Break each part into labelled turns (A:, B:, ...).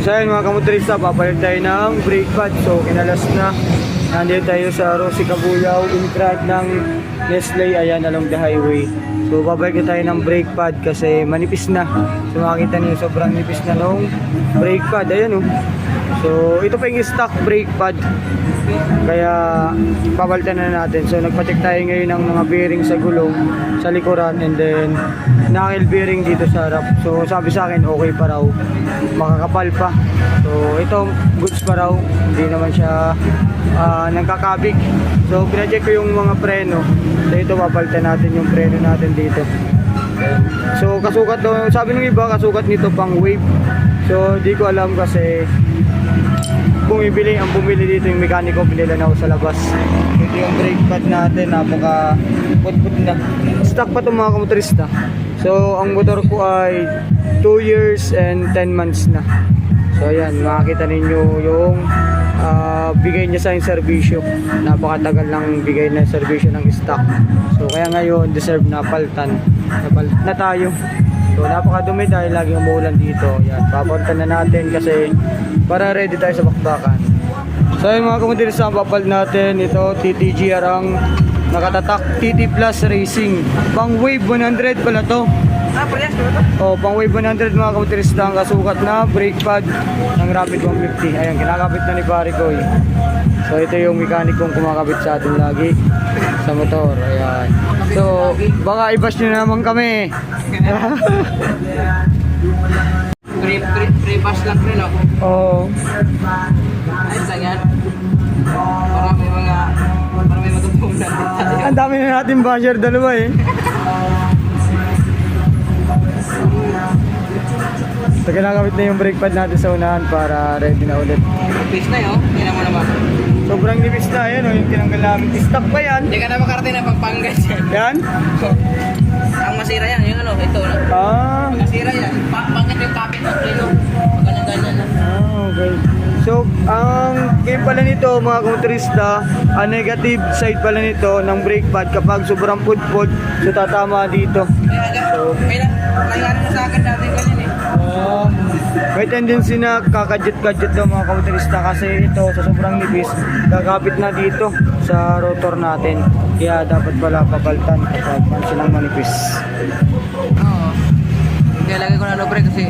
A: So ayun mga kamotorista, papalit tayo ng brake pad. So kinalas na. Nandito tayo sa Rosie Cabuyao in front ng Nestle, ayan along the highway. So babalik tayo ng brake pad kasi manipis na. So makikita niyo sobrang nipis na nung brake pad. Ayan oh. So ito pa yung stock brake pad. Kaya papalitan na natin. So nagpa-check tayo ngayon ng mga bearing sa gulong sa likuran and then knuckle bearing dito sa harap. So sabi sa akin okay pa raw. Makakapal pa. So ito goods pa raw. Hindi naman siya ah, nagkakabig. So pina-check ko yung mga preno. So ito papalitan natin yung preno natin dito. So kasukat daw, sabi ng iba kasukat nito pang wave. So di ko alam kasi bumibili, ang bumili dito yung mekaniko, binila na sa labas. Ito yung brake pad natin, napaka put-put na. Stock pa itong mga kamotorista. So, ang motor ko ay 2 years and 10 months na. So, ayan, makakita ninyo yung ah, bigay niya sa yung serbisyo. Napakatagal lang bigay na serbisyo ng stock. So, kaya ngayon, deserve na paltan. Napal na tayo. So napakadumi dahil laging umuulan dito. Yan, papunta na natin kasi para ready tayo sa bakbakan. So yung mga kumutin sa papal natin, ito TTGR ang nakatatak TT Plus Racing. Pang Wave 100 pala to.
B: Ito?
A: Oh, pang Wave 100 mga kamotorista ang kasukat na brake pad ng Rapid 150. Ayan, kinakabit na ni Pare Koy. So ito yung mekanikong kumakabit sa atin lagi sa motor. Ayan. So, baka i-bash nyo naman kami.
B: Free, free, free bus lang rin, oh.
A: Oo.
B: Ayos lang yan. Para may mga, para may matutunan.
A: Ang dami na natin basher dalawa eh. So, kinakamit na yung brake pad natin sa unahan para ready na ulit.
B: Please na yun, hindi naman naman.
A: Sobrang nipis na yan, oh, yung tinanggal namin. Stock pa yan.
B: Hindi ka na makarating ng Pampangas yan.
A: Yan?
B: Ang masira yan, yung ano, ito. no?
A: Ah,
B: Masira yan. Pa bakit yung kapit ng preno? Pag ganyan-ganyan na.
A: ah okay. So, ang game pala nito mga motorista, ang negative side pala nito ng brake pad kapag sobrang pudpud, so tatama dito.
B: Kaya may na, nangyari na sa akin dati ganyan eh.
A: Ah, may tendency na kakadjit-kadjit daw mga kamotorista kasi ito sa sobrang nipis, kakapit na dito sa rotor natin. Kaya dapat pala papaltan kapag man silang manipis.
B: Oo. Kaya lagay ko na pre kasi,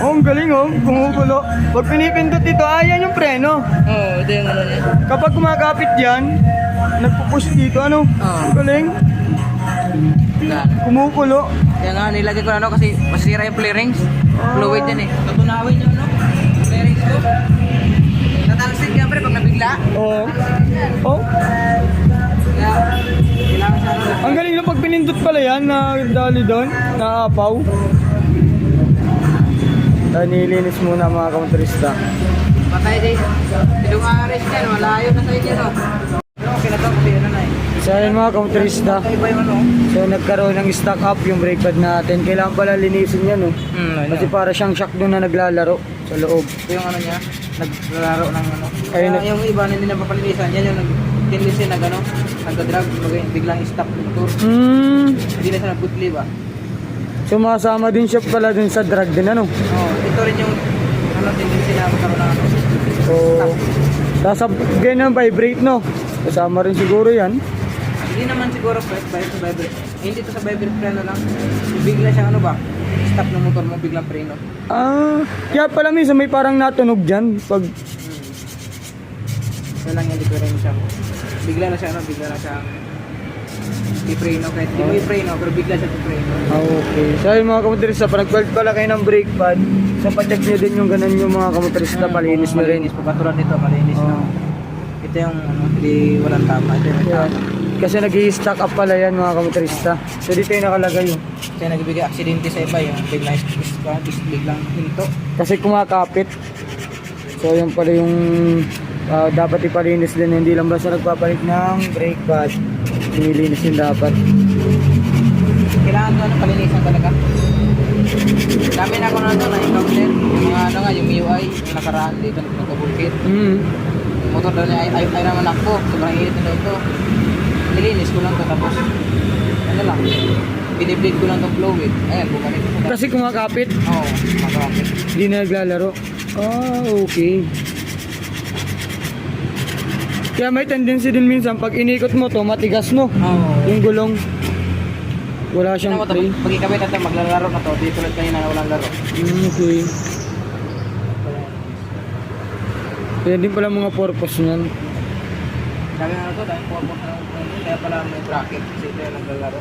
A: Oh, ang galing oh, gumugulo. Pag pinipindot ito, ayan yung preno.
B: oo, ito yung ano niya.
A: Kapag kumakapit yan, nagpupush dito, ano?
B: Oo.
A: Ang galing. Kumukulo.
B: Kaya nga nilagay ko na ano kasi masira yung flarings. Fluid yan eh. Tutunawin yung ano, flarings ko. Natalsik yan pre pag nabigla.
A: Oo. Oh.
B: Kaya kailangan siya ano.
A: Ang galing na pag pinindot pala yan na dali doon, na apaw. Tayo nilinis muna mga kamotorista.
B: Patay din. Yung ares yan, malayo na sa inyo okay na to kasi ano na eh.
A: So ayun mga
B: ano.
A: so nagkaroon ng stock up yung brake pad natin. Kailangan pala linisin yan oh.
B: Hmm,
A: Kasi para siyang shock doon na naglalaro sa loob.
B: Ito yung ano niya, naglalaro ng ano.
A: Ayun
B: Kaya
A: na-
B: yung iba na hindi na papalinisan, yan yung nag tendency na gano, nagda-drag, biglang- biglang stop yung motor.
A: Hmm.
B: Hindi na siya nag-good ah.
A: Sumasama din siya pala dun sa drag din ano.
B: Oh, ito rin yung ano tendency na magkaroon ng ano.
A: So, sasab ganyan vibrate no. Kasama rin siguro yan.
B: Hindi naman siguro pa sa vibrate. Hindi to sa vibrate preno lang. Bigla siyang ano ba? Stop ng motor mo biglang preno.
A: Ah, kaya pala minsan may parang natunog dyan pag
B: Yan lang yung diferensya mo. Bigla na siya ano, bigla na siya i-preno kahit hindi mo i-preno pero bigla siya i-preno.
A: Ah, okay. So yung mga kamotorista, pag nag-weld pala kayo ng brake pad, so pacheck nyo din yung ganun yung mga kamotorista, palinis na rin.
B: Malinis pa katulad nito, malinis na.
A: Oh.
B: Ito yung ano, hindi walang tama. Ito yung may
A: Yan.
B: tama.
A: Kasi nag-i-stack up pala yan mga kamotorista. So dito yung nakalagay yun.
B: Kaya nagbibigay aksidente sa iba yung biglang biglang hinto.
A: Kasi kumakapit. So yun pala yung ah, dapat ipalinis din. Hindi lang basta nagpapalit ng brake pad. Nilinis din dapat.
B: Kailangan ko ano, palinisan talaga. Dami na ako na ito na-encounter. Yung mga ano nga, yung MIUI, yung nakaraan dito, nagkabulkit.
A: Mm.
B: Yung motor daw niya ay, ay, ay naman nakpo. Sobrang init na ito. Nilinis ko lang ito tapos, ano lang, binibleed ko lang itong fluid. Ayan, bumalik ko.
A: Kasi kumakapit,
B: Oo, makakapit.
A: hindi na naglalaro. Ah, okay. Kaya may tendency din minsan pag inikot mo to, matigas no?
B: Oo.
A: Yung gulong. Wala
B: Ano
A: siyang
B: to,
A: play.
B: pag ikabit natin, maglalaro na to. Di tulad kanina na walang laro.
A: Mm, okay. Kaya din pala mga purpose niyan.
B: Sabi na to, dahil po ako sa kaya pala may bracket. Kasi ito yung naglalaro.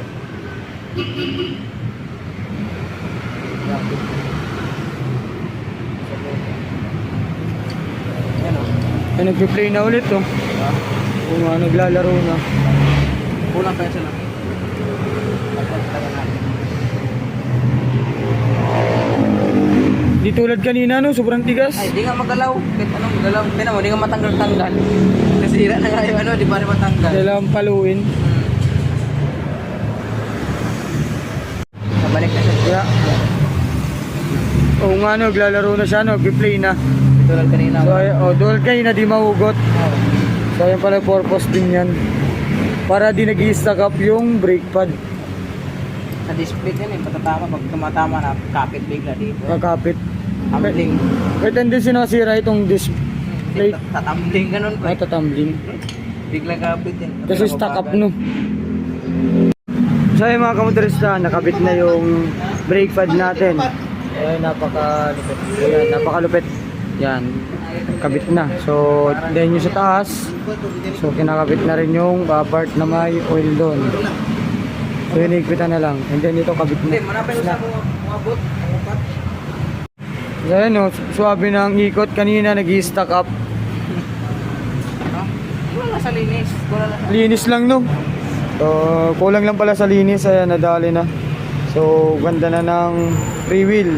B: Bracket. Yan o.
A: Ay, nagpe-play na ulit to.
B: Diba?
A: Kung nga, naglalaro na.
B: Kulang pa yan sila. Pagpagtaga natin.
A: Di tulad kanina no, sobrang tigas.
B: Ay, di nga magalaw. Kahit anong magalaw. Tignan mo, di nga matanggal-tanggal. Nasira na nga yung ano, di ba rin matanggal.
A: Kailangan paluin.
B: Hmm. Nabalik na siya.
A: Kaya, oo nga no, naglalaro na siya, no, nagpe-play na.
B: Tulad kanina.
A: So, ay, oh, dual kayo na di mahugot.
B: Oh.
A: So, ayun pala purpose din yan. Para di nag stack up yung brake pad.
B: Sa display yan eh, patatama. Pag tumatama na, kapit bigla dito.
A: Kakapit.
B: Tumbling.
A: May tendency na masira itong disc Plate.
B: Tatumbling ganun pa.
A: ay tatumbling.
B: Bigla kapit din.
A: Kasi stack up no. So ayun mga kamotorista, nakabit na yung brake pad natin. Ayun, napakalupit. Ayan, napakalupit. Yan, kabit na. So, then yung sa taas, so kinakabit na rin yung uh, part na may oil doon. So, inigpitan na lang. And then ito kabit
B: Hindi,
A: na.
B: manapin mo sa mga mga
A: So, ayun, no, swabe na ang ikot. Kanina nag-stack up.
B: Wala sa linis. Wala.
A: Linis lang no. So, kulang lang pala sa linis. Ayan, nadali na. So, ganda na ng free wheel.